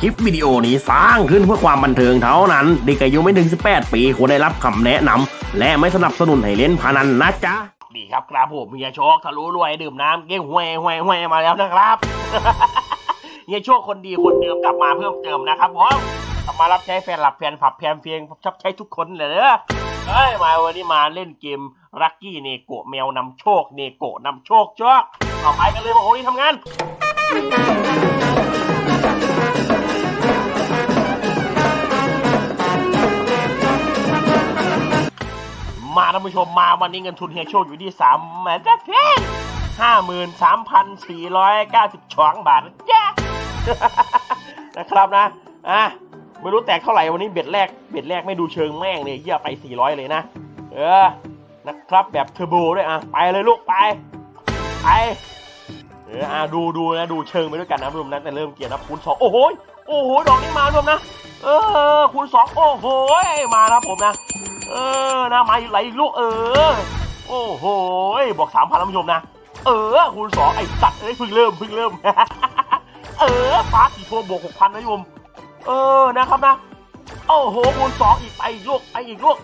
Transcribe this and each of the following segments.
คลิปวิดีโอนี้สร้างขึ้นเพื่อความบันเทิงเท่านั้นเด็กอายุไม่ถึง 18 ปีควรได้รับคำแนะนำและไม่สนับสนุนให้เล่นพนันนะจ๊ะดีครับครับผมเฮียโชคทะลุรวยดื่มน้ำเก้งหวยหวยหวยมาแล้วนะครับเฮียโชคคนดีคนเดิมกลับมาเพิ่มเติมนะครับผมกลับมารับใช้แฟนหลับแฟนผับแฟนเพียงชับใช้ทุกคนเลยเด้อเอ้ยมาวันนี้มาเล่นเกมลักกี้เนโกะแมวนำโชคเนโกะนำโชคโชคต่อไปกันเลยมาโอ้นี่ทำงาน ท่านผู้ชมมาวันนี้เงินทุนเฮียโชคอยู่ที่สามแหมจะเท่ห้าหมื่นสามพันสี่ร้อยเก้าสิบสองบาทนะจ๊ะนะครับนะอะไม่รู้แตกเท่าไหร่วันนี้เบ็ดแรกเบ็ดแรกไม่ดูเชิงแม่งเลยเยี่ยไปสี่ร้อยเลยนะ เออนะครับแบบเทอร์โบด้วยอะไปเลยลูกไปไปเอออะดูดูนะดูเชิงไปด้วยกันนะรวมนะแต่เริ่มเกียร์นะคูณสองโอ้โหโอ้โหดอกนี้มารวมนะเออคูณสองโอ้โหมาแล้วผมนะ เออนะมาอีกไหลอีกลูกเออ โอ้โหบอกสามพันท่านผู้ชมนะ เออคูณสองไอ้สัตว์เอ้ยเพิ่งเริ่มเพิ่งเริ่ม เออฟาสีโทรบวกหกพันนะโยม เออนะครับนะ โอ้โหคูณสองอีกไปอีกลูกไปอีกลูก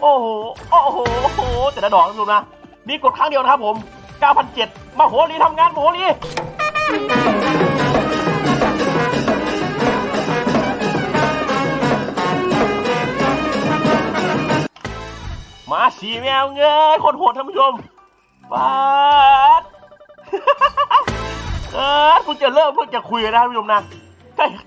โอ้โห โอ้โหโอ้โหแต่ละดอกนะโยมนะ นี่กดครั้งเดียวนะครับผม9,007มาโหรีทำงานโหรี สีแมวเงยคนโหดท่านผู้ชมปาดเออคุณจะเริ่มเพื่อจะคุยนะท่านผู้ชมนะ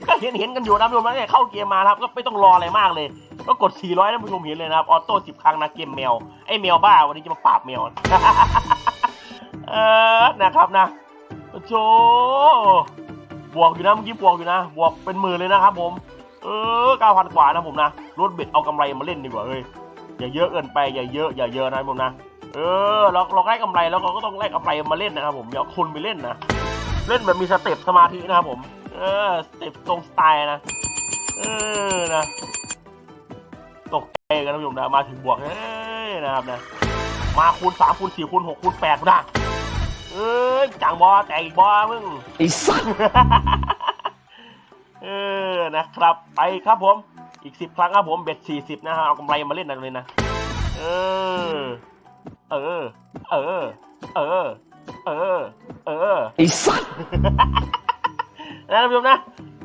ก็เห็นเห็นกันอยู่นะท่านผู้ชมนะเนี่ยเข้าเกมมาครับก็ไม่ต้องรออะไรมากเลย ก็กด 400ท่านผู้ชมเห็นเลยนะครับออโต้10 ครั้งนะเกมแมวไอ้แมวบ้าวันนี้จะมาปราบแมวเออนะครับนะโอ้โหบวกอยู่นะเมื่อกี้บวกอยู่นะบวกเป็นหมื่นเลยนะครับผม เออเก้าพันกว่านะผมนะรถเบ็ดเอากำไรมาเล่นดีกว่าเฮ้ย อย่าเยอะเกินไปอย่าเยอะอย่าเยอะนะผมนะเออเราเราได้กำไรแล้วเราก็ต้องได้กำไรมาเล่นนะครับผมอย่าเอาคนไปเล่นนะเล่นแบบมีสเต็ปสมาธินะครับผมเออสเต็ปตรงสไตล์นะเออนะตกใจกันนะผู้ชมนะมาถึงบวกเฮ้ยนะครับนะมาคูณสามคูณสี่คูณหกคูณแปดนะเอ้ยจังบอแตกอีกบอมึงไอ้สัสเออนะครับไปครับผม อีกสิบครั้งครับผมเบ็ดสี่สิบนะฮะเอากำไรมาเล่นหนะเลยนะ เออ เออ เออ เออ เออ เออไอ้สัสนะท่านผู้ชมนะ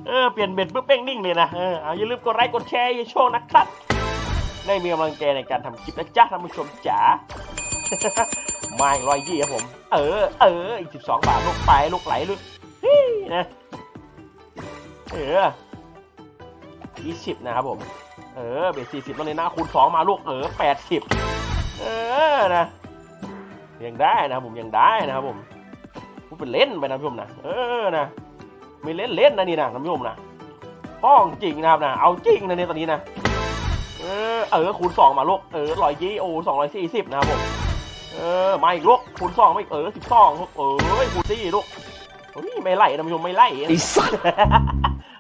เออ เปลี่ยนเบ็ดปุ๊บเป้งนิ่งเลยนะ เออ เอาอย่าลืมกดไลค์กดแชร์อย่าโชว์นะครับได้มีกำลังใจในการทำคลิปนะจ๊ะท่านผู้ชมจ๋ามาอีกร้อยยี่ครับผม เออ เออ อีกสิบสองบาทลูกไปลูกไหลลูกฮินะ เออ ยี่สิบนะครับผม เออ เบ็ดสี่สิบตอนนี้นะคูณสองมาลูก เออแปดสิบเออนะยังได้นะครับผมยังได้นะครับผมพูดเป็นเล่นไปนะพี่ผมนะ เออนะไม่เล่นเล่นนะนี่นะท่านผู้ชมนะป้องจริงนะครับนะ เอาจริงนะเนี่ยตอนนี้นะ เออ เออ คูณสองมาลูก เออร้อยยี่โอสองร้อยสี่สิบนะครับผม เออ มาอีกลูก คูณสองมาอีกเออสิบสองลูก เออคูณสี่ลูกเฮ้ยไม่ไล่ท่านผู้ชมไม่ไล่ไอ้สัส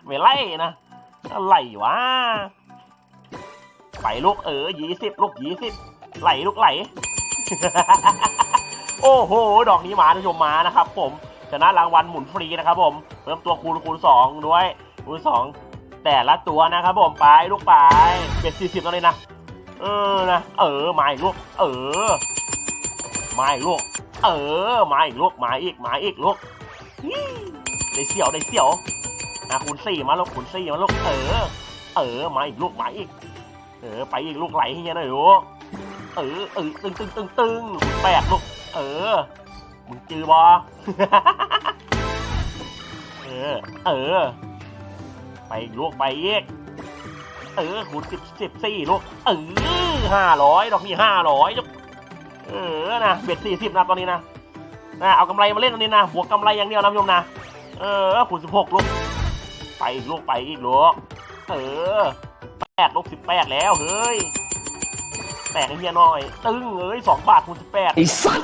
ไม่ไล่นะ อะไรวะไปลูกเออยี่สิบลูกยี่สิบไหลลูกไหล โอ้โห ดอกนี้หมาท่านผู้ชมมานะครับ ผมชนะรางวัลหมุนฟรีนะครับ ผมเพิ่มตัวคูณคูณสองด้วยคูณสองแต่ละตัวนะครับผมไปลูกไปเป็นสี่สิบแล้วเลยนะเออนะเออมาอีกลูกเออมาอีกลูกเออมาอีกลูกมาอีกมาอีกลูกได้เสี่ยวได้เสี่ยว นะคูณสี่มาลูกคูณสี่มาลูกเออ เออมาอีกลูกมาอีก เออ ไปอีกลูกไหลให้เฮียหน่อยลูกเออเออตึงตึงตึงตึงแปดลูกเออมึงจือบอเออ เออ ไปอีกลูกไปอีกเออคูณสิบสิบสี่ลูกเออห้าร้อยดอกนี้ห้าร้อยเออนะเบ็ดสี่สิบนะตอนนี้นะนะเอากำไรมาเล่นตอนนี้นะบวกกำไรอย่างเดียวนะพี่ชมนะ เออคูณสิบหกลูก ไปอีกลูกไปอีกลูกเออแปดลูกสิบแปดแล้วเฮ้ยแตกไอ้เฮียหน่อย ตึ้งเอ้ยสองบาทคูณสิบแปดไอ้สัส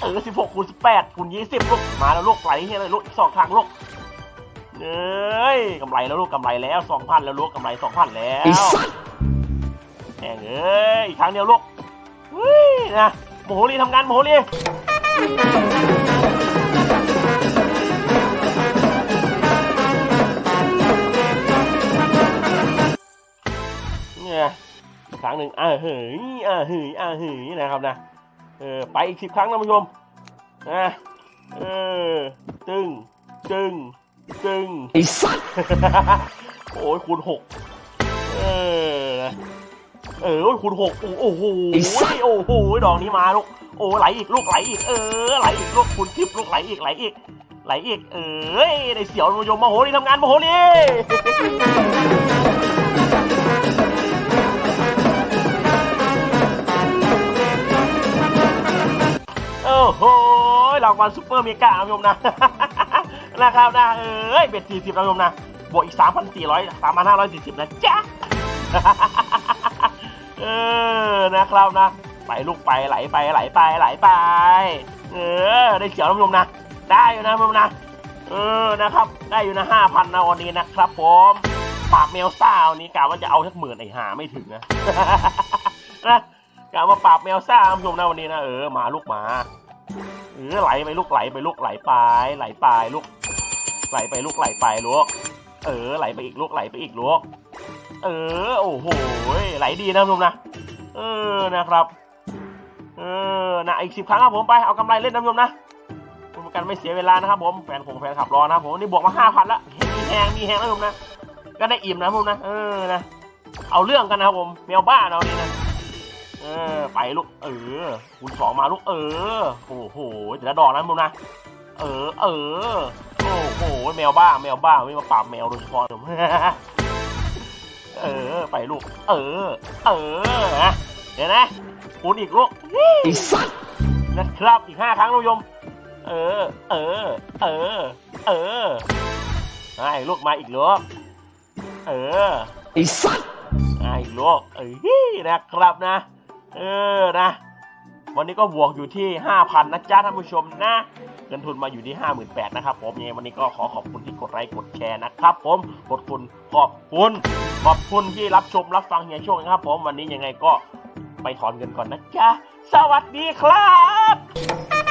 เออสิบหกคูณสิบแปดคูณยี่สิบลูกมาแล้วลูกไหลเฮียเลยลูกอีกสองครั้งลูกเอ้ยกำไรแล้วลูกกำไรแล้วสองพันแล้วลูกกำไรสองพันแล้ไอ้วสัสแหงเอ้ยอีกครั้งเดียวลูกเฮ้ยนะโมโหรีทำงานโมโห รีรั้งหนึ่งอ่าเฮ้ยอ่าเฮ้ยอ่าเฮ้ยนะครับนะเออไปอีกสิบครั้งนะผู้ชมนะเออตึงตึงตึงไอ้สัสโอ้ยคูณหกเออนะเออโอ้ยคูณหกโอ้โอ้โหโอ้โหดอกนี้มาลูกโอ้ไหลอีกลูกไหลอีกเออไหลอีกลูกคูณทิพย์ลูกไหลอีกไหลอีกไหลอีกเอ้ยในเสียวผู้ชมมาโหนี่ทำงานมาโหนี่ โอ้โหรางวัลซุปเปอร์เมกานะผู้ชมนะ นะครับนะเอ้ยเบ็ดสี่สิบนะผู้ชมนะ บวกอีกสามพันสี่ร้อยสามพันห้าร้อยสี่สิบนะจ๊ะเออนะครับนะ ไปลูกไปไหลไปไหลไปไหลไป เออ ได้เขียวนะผู้ชมนะ ได้อยู่นะผู้ชมนะ เออนะครับ ได้อยู่นะห้าพันนะวันนี้นะครับผมปาบแมวซ่าวันนี้กะว่าจะเอาสักหมื่นไอ้หาไม่ถึงนะนะกะมาปาบแมวซ่าคุณผู้ชมนะวันนี้นะเออมาลูกหมา ออไหลไปลูกไหลไปลูกไหลไปไหลไปลูกไหลไปลูกไหลไปลูกเออไหลไปอีกลูกไหลไปอีกลูกเออโอ้โหไหลดีนะคุณผู้ชมนะเออนะครับเออนะอีกสิบครั้งครับผมไปเอากำไรเล่นนะคุณผู้ชมนะเพื่อกันไม่เสียเวลานะครับผมแฟนผมแฟนขับรอนะผมนี่บวกมาห้าพันละมีแหงมีแหงนะคุณผู้ชมนะก็ได้อิ่มนะคุณผู้ชมนะเออนะเอาเรื่องกันนะครับผมแมวบ้าเรานี่นะ เออ ไปลูก เออคูณสองมาลูก เออ โอ้โหแต่ละดอกนะมึงนะ เออ เออ โอ้โห แมวบ้า แมวบ้า ไม่มาปราบแมวโดยเฉพาะผมเออ ไปลูก เออ เออนะเดี๋ยวนะคูณอีกลูกไอ้สัสนะครับ อีกห้าครั้งลูกยม เออ เออ เออ เออไอ้ลูกมาอีกลูกเออไอ้สัสไอ้โลกเอ้ยนะครับนะ เออนะ วันนี้ก็บวกอยู่ที่ 5,000นะจ๊ะท่านผู้ชมนะเงินทุนมาอยู่ที่ 58,000นะครับผมยังไงวันนี้ก็ขอขอบคุณที่กดไลค์กดแชร์นะครับผมกดคุณขอบคุณ ขอบคุณที่รับชมรับฟังเฮียช่วงนะครับ ผมวันนี้ยังไงก็ไปถอนเงินก่อนนะจ๊ะสวัสดีครับ